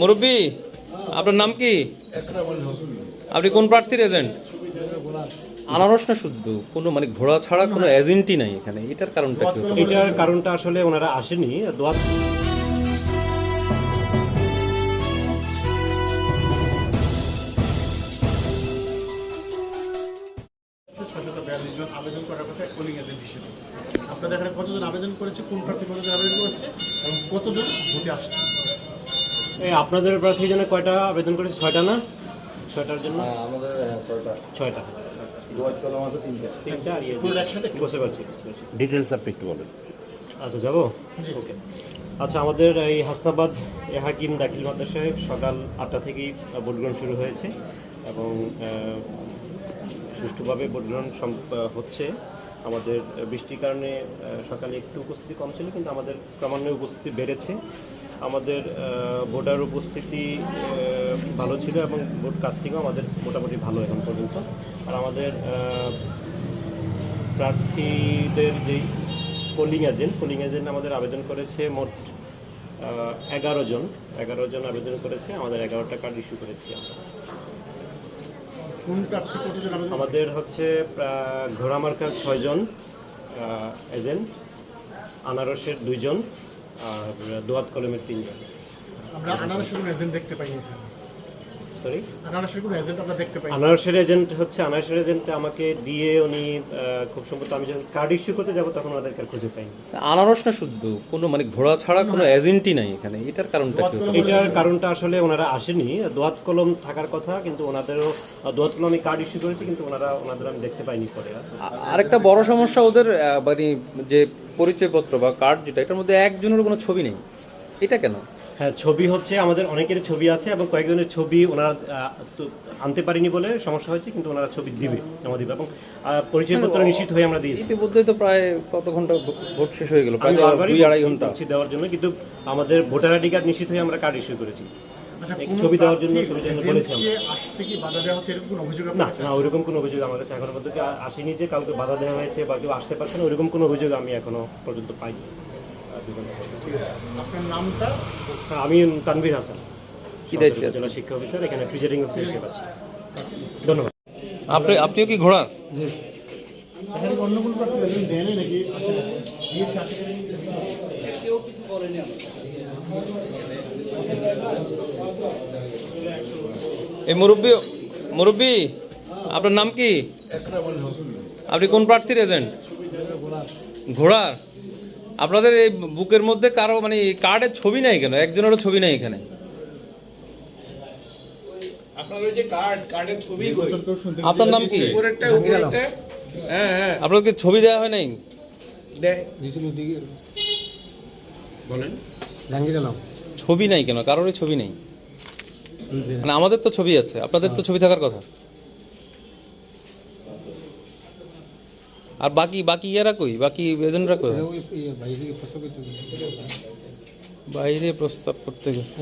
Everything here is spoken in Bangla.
মুরব্বী আপনার নাম কি? আপনি কোন প্রার্থীর এজেন্ট আনারস না শুদ্ধ। কোনো মানে ঘোড়া ছাড়া কোনো এজেন্টই নাই এখানে। এটার কারণটা কি এটার কারণটা আসলে ওনারা আসেনি। দোয়া জন আবেদন করার কথা পোলিং এজেন্ট হিসেবে আপনাদের এখানে কতজন আবেদন করেছে? কোন প্রার্থী কতজন আবেদন করেছে? এবং কতজন ভোটে আসছে? এই আপনাদের প্রার্থী জন্য কয়টা আবেদন করেছে? ছয়টা না? ছয়টার জন্য? আমাদের ছয়টা। ছয়টা। তিনটা। আর ইয়ে ডিটেলস আপনি একটু বলেন। আচ্ছা যাব? ওকে আচ্ছা আমাদের এই হাসনাবাদ এ হাকিম দাখিল মাদ্রাসায় সকাল আটটা থেকেই ভোট গ্রহণ শুরু হয়েছে এবং সুষ্ঠুভাবে ভোট গ্রহণ হচ্ছে। আমাদের বৃষ্টির কারণে সকালে একটু উপস্থিতি কম ছিল, কিন্তু আমাদের ক্রমান্বয়ে উপস্থিতি বেড়েছে। আমাদের ভোটার উপস্থিতি ভালো ছিল এবং ভোট কাস্টিংও আমাদের মোটামুটি ভালো এখন পর্যন্ত। আর আমাদের প্রার্থীদের যেই পোলিং এজেন্ট পোলিং এজেন্ট আমাদের আবেদন করেছে মোট এগারো জন। এগারো জন আবেদন করেছে, আমাদের এগারোটা কার্ড ইস্যু করেছি আমরা কোন প্রার্থী কতজন আবেদন আমাদের হচ্ছে ঘোড়া ঘোড়ামার্কার ছয়জন এজেন্ট আনারসের দুইজন, আর দোয়াত কলমের তিনজন। আমরা আনারসের এজেন্ট দেখতে পাই এখানে। সরি আনারসের কোনো এজেন্ট আমরা দেখতে পাইনি। আনারসের এজেন্ট হচ্ছে আনারসের এজেন্ট আমাকে দিয়ে উনি খুব সম্ভবত আমি যখন কার্ড ইস্যু করতে যাব তখন ওদেরকে আর খুঁজে পাইনি। আনারস না শুদ্ধ? কোনো মানে ঘোড়া ছাড়া কোনো এজেন্টই নাই এখানে। এটার কারণটা কি এটার কারণটা আসলে ওনারা আসেনি। দোয়াত কলম থাকার কথা কিন্তু ওনাদেরও দোয়াত কলম আমি কার্ড ইস্যু করেছি কিন্তু ওনারা ওনাদের আমি দেখতে পাইনি পরে আরেকটা বড় সমস্যা ওদের মানে যে পরিচয়পত্র বা কার্ড যেটা এটার মধ্যে একজনের কোনো ছবি নেই। এটা কেন? হ্যাঁ ছবি হচ্ছে আমাদের অনেকের ছবি আছে এবং কয়েকজনের ছবি ওনারা আনতে পারিনি বলে সমস্যা হয়েছে কিন্তু ওনারা ছবি দিবে জমা দিবে এবং পরিচয়পত্র নিশ্চিত হয়ে আমরা দিয়েছি। ইতিমধ্যেই তো প্রায় কত ঘণ্টা ভোট শেষ হয়ে গেল প্রায় দুই আড়াই ঘণ্টা। দেওয়ার জন্য কিন্তু আমাদের ভোটার আইডি কার্ড নিশ্চিত হয়ে আমরা কার্ড ইস্যু করেছি। আচ্ছা ছবি দেওয়ার জন্য না ওইরকম কোনো অভিযোগ আমার কাছে এখনও পর্যন্ত আসেনি যে কাউকে বাধা দেওয়া হয়েছে বা কেউ আসতে পারছে না ওইরকম কোনো অভিযোগ আমি এখনও পর্যন্ত পাইনি। আপনার নামটা? হ্যাঁ, আমি তানভীর হাসান কি দায়িত্বে জেলা শিক্ষা অফিসার এখানে প্রিজাইডিং অফিসার আছি। ধন্যবাদ। আপনি আপনিও কি নাকি আসলে এই মুরব্বী মুরব্বী আপনার নাম কি? আপনি কোন প্রার্থীর এজেন্ট? ঘোড়ার? আপনাদের এই বুকের মধ্যে কারও মানে কার্ডের ছবি নাই কেন? একজনেরও ছবি নাই এখানে। আপনার ওই যে কার্ড কার্ডের ছবি কই? আপনার নাম কি? উপরেরটা হ্যাঁ হ্যাঁ আপনাকে ছবি দেওয়া হয় নাই? ছবি নাই কেন? কারোরই ছবি নেই। মানে আমাদের তো ছবি আছে আপনাদের তো ছবি থাকার কথা। আর বাকি বাকি ইয়ারা কই বাকি এজেন্টরা কই বাইরে প্রস্তাব করতে গেছে